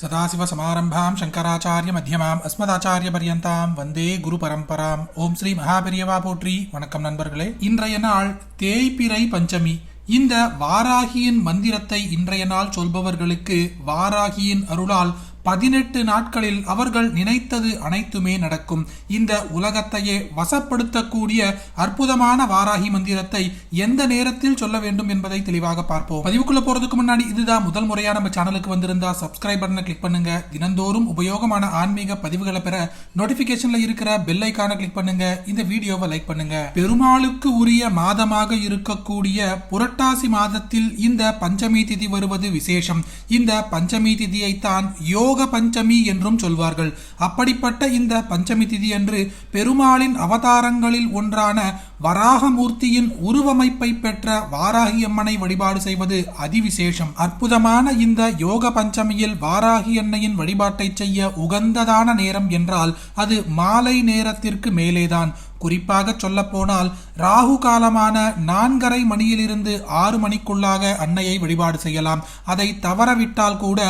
सदाशिवसमारम्भां शङ्कराचार्यमध्यमाम् अस्मदाचार्यपर्यन्तां வந்தே குரு பரம்பராம் ஓம் ஸ்ரீ மகாபெரியவா போற்றி வணக்கம் நண்பர்களே. இன்றைய நாள் தேய்பிறை பஞ்சமி. இந்த வாராகியின் மந்திரத்தை இன்றைய நாள் சொல்பவர்களுக்கு வாராகியின் அருளால் பதினெட்டு நாட்களில் அவர்கள் நினைத்தது அனைத்துமே நடக்கும். இந்த உலகத்தையே வசப்படுத்தக்கூடிய அற்புதமான வாராகி மந்திரத்தை எந்த நேரத்தில் சொல்ல வேண்டும் என்பதை தெளிவாக பார்ப்போம். பதிவுக்குள்ள போறதுக்கு முன்னாடி இதுதான் முதல் முறையா நம்ம சேனலுக்கு வந்திருந்தா சப்ஸ்கிரைப் பட்டனை கிளிக் பண்ணுங்க. தினந்தோறும் உபயோகமான ஆன்மீக பதிவுகளை பெற நோட்டிபிகேஷன்ல இருக்கிற பெல் ஐக்கான கிளிக் பண்ணுங்க. இந்த வீடியோவை லைக் பண்ணுங்க. பெருமாளுக்கு உரிய மாதமாக இருக்கக்கூடிய புரட்டாசி மாதத்தில் இந்த பஞ்சமி திதி வருவது விசேஷம். இந்த பஞ்சமி திதியை தான் யோக பஞ்சமி என்றும் சொல்வார்கள். அப்படிப்பட்ட இந்த பஞ்சமி திதி அன்று பெருமாளின் அவதாரங்களில் ஒன்றான வராகமூர்த்தியின் உருவமைப்பை பெற்ற வாராகியம்மனை வழிபாடு செய்வது அதிவிசேஷம். அற்புதமான இந்த யோக பஞ்சமியில் வாராகி அன்னையின் வழிபாட்டை செய்ய உகந்ததான நேரம் என்றால் அது மாலை நேரத்திற்கு மேலேதான். குறிப்பாக சொல்லப்போனால் ராகு காலமான நான்கரை மணியிலிருந்து ஆறு மணிக்குள்ளாக அன்னையை வழிபாடு செய்யலாம். அதை தவறவிட்டால் கூட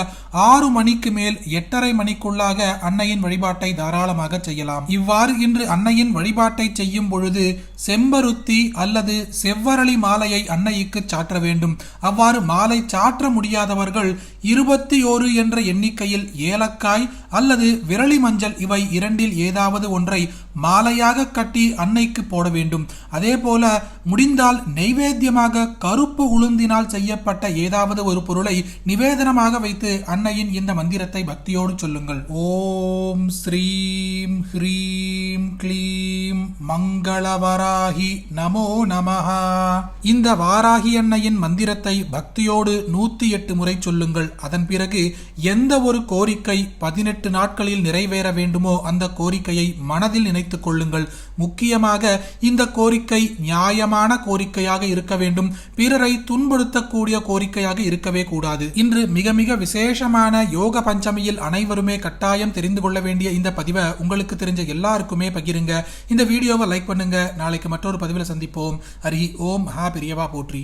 ஆறு மணிக்கு மேல் எட்டரை மணிக்குள்ளாக அன்னையின் வழிபாட்டை தாராளமாக செய்யலாம். இவ்வாறு இன்று அன்னையின் வழிபாட்டை செய்யும் பொழுது செம்பருத்தி அல்லது செவ்வரளி மாலையை அன்னைக்கு சாற்ற வேண்டும். அவ்வாறு மாலை சாற்ற முடியாதவர்கள் இருபத்தி ஓரு என்ற எண்ணிக்கையில் ஏலக்காய் அல்லது விரலி மஞ்சள் இவை இரண்டில் ஏதாவது ஒன்றை மாலையாக கட்டி அன்னைக்கு போட வேண்டும். அதே போல முடிந்தால் நெய்வேத்தியமாக கருப்பு உளுந்தினால் செய்யப்பட்ட ஏதாவது ஒரு பொருளை நிவேதனமாக வைத்து அன்னையின் இந்த மந்திரத்தை பக்தியோடு சொல்லுங்கள். ஓம் ஸ்ரீம் ஹ்ரீம் க்ளீம் மங்களவராகி நமோ நமஹா. இந்த வாராகி அன்னையின் மந்திரத்தை பக்தியோடு நூத்தி எட்டு முறை சொல்லுங்கள். அதன் பிறகு எந்த ஒரு கோரிக்கை பதினெட்டு நாட்களில் நிறைவேற வேண்டுமோ அந்த கோரிக்கையை மனதில் நினைத்துக் கொள்ளுங்கள். முக்கியமாக இந்த கோரிக்கை நியாயமான கோரிக்கையாக இருக்க வேண்டும். பிறரை துன்புறுத்தக்கூடிய கோரிக்கையாக இருக்கவே கூடாது. இன்று மிக மிக விசேஷமான யோக பஞ்சமியில் அனைவருமே கட்டாயம் தெரிந்து கொள்ள வேண்டிய இந்த பதிவை உங்களுக்கு தெரிஞ்ச எல்லாருக்குமே பகிருங்க. இந்த வீடியோவை லைக் பண்ணுங்க. நாளைக்கு மற்றொரு பதிவில் சந்திப்போம். ஹரி ஓம் ஹா பெரியவா போற்றி.